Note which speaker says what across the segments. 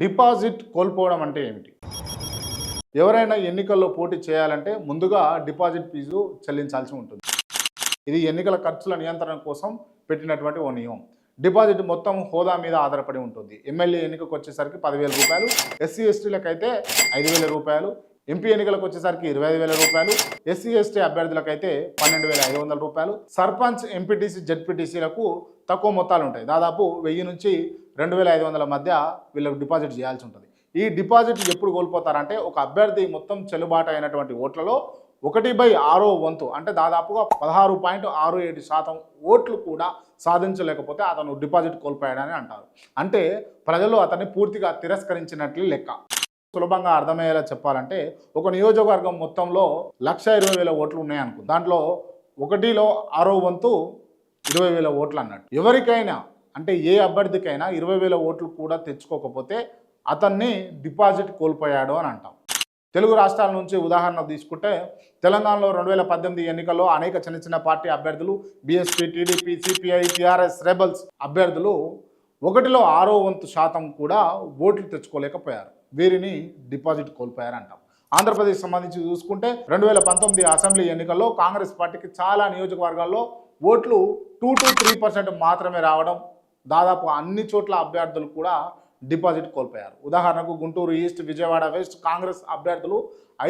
Speaker 1: Deposit కోల్పోవడం అంటే ఏమిటి? ఎవరైనా ఎన్నికల్లో పోటీ చేయాలంటే ముందుగా డిపాజిట్ ఫీజు చెల్లించాల్సి ఉంటుంది. ఇది ఎన్నికల ఖర్చుల నియంత్రణ కోసం పెట్టినటువంటి ఓ నియమం. డిపాజిట్ మొత్తం హోదా మీద ఆధారపడి ఉంటుంది. ఎమ్మెల్యే ఎన్నికకు వచ్చేసరికి పదివేల రూపాయలు ఎస్సీ ఎస్టీలకు అయితే ఐదు వేల రూపాయలు ఎంపీ ఎన్నికలకు వచ్చేసరికి ఇరవై ఐదు వేల రూపాయలు ఎస్సీ ఎస్టీ అభ్యర్థులకు అయితే పన్నెండు వేల ఐదు వందల రూపాయలు సర్పంచ్ ఎంపీటీసీ జెడ్పీటీసీలకు తక్కువ మొత్తాలు ఉంటాయి. దాదాపు వెయ్యి నుంచి రెండు వేల ఐదు వందల మధ్య వీళ్ళకు డిపాజిట్ చేయాల్సి ఉంటుంది. ఈ డిపాజిట్ ఎప్పుడు కోల్పోతారంటే ఒక అభ్యర్థి మొత్తం చెల్లుబాటు అయినటువంటి ఓట్లలో ఒకటి బై ఆరో వంతు అంటే దాదాపుగా పదహారు పాయింట్ ఆరు ఏడు శాతం ఓట్లు కూడా సాధించలేకపోతే అతను డిపాజిట్ కోల్పోయాడని అంటారు. అంటే ప్రజలు అతన్ని పూర్తిగా తిరస్కరించినట్లు లెక్క. సులభంగా అర్థమయ్యేలా చెప్పాలంటే ఒక నియోజకవర్గం మొత్తంలో లక్ష ఇరవై వేల ఓట్లు ఉన్నాయనుకో దాంట్లో ఒకటిలో ఆరో వంతు ఇరవై వేల ఓట్లు అన్నట్టు. ఎవరికైనా అంటే ఏ అభ్యర్థికైనా ఇరవై వేల ఓట్లు కూడా తెచ్చుకోకపోతే అతన్ని డిపాజిట్ కోల్పోయాడు అని అంటాం. తెలుగు రాష్ట్రాల నుంచి ఉదాహరణ తీసుకుంటే తెలంగాణలో రెండు వేల పద్దెనిమిది ఎన్నికల్లో అనేక చిన్న చిన్న పార్టీ అభ్యర్థులు BSP TDP CPI TRS rebels అభ్యర్థులు ఒకటిలో ఆరో వంతు శాతం కూడా ఓట్లు తెచ్చుకోలేకపోయారు. వీరిని డిపాజిట్ కోల్పోయారంటాం ఆంధ్రప్రదేశ్ సంబంధించి చూసుకుంటే రెండు వేల పంతొమ్మిది అసెంబ్లీ ఎన్నికల్లో కాంగ్రెస్ పార్టీకి చాలా నియోజకవర్గాల్లో ఓట్లు టూ టు త్రీ పర్సెంట్ మాత్రమే రావడం దాదాపు అన్ని చోట్ల అభ్యర్థులు కూడా డిపాజిట్ కోల్పోయారు. ఉదాహరణకు గుంటూరు ఈస్ట్ విజయవాడ వెస్ట్ కాంగ్రెస్ అభ్యర్థులు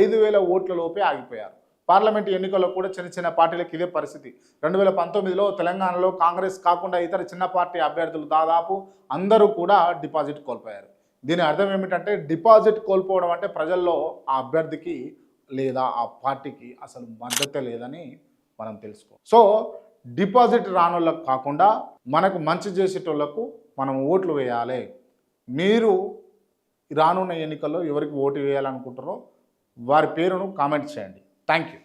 Speaker 1: ఐదు వేల ఓట్ల లోపే ఆగిపోయారు. పార్లమెంట్ ఎన్నికల్లో కూడా చిన్న చిన్న పార్టీలకు ఇదే పరిస్థితి. రెండు వేల పంతొమ్మిదిలో తెలంగాణలో కాంగ్రెస్ కాకుండా ఇతర చిన్న పార్టీ అభ్యర్థులు దాదాపు అందరూ కూడా డిపాజిట్ కోల్పోయారు. దీని అర్థం ఏమిటంటే డిపాజిట్ కోల్పోవడం అంటే ప్రజల్లో ఆ అభ్యర్థికి లేదా ఆ పార్టీకి అసలు మద్దతే లేదని మనం తెలుసుకో సో డిపాజిట్ రానోళ్ళకు కాకుండా మనకు మంచి చేసేటోళ్ళకు మనం ఓట్లు వేయాలి. మీరు రానున్న ఎన్నికల్లో ఎవరికి ఓటు వేయాలనుకుంటారో వారి పేరును కామెంట్ చేయండి. Thank you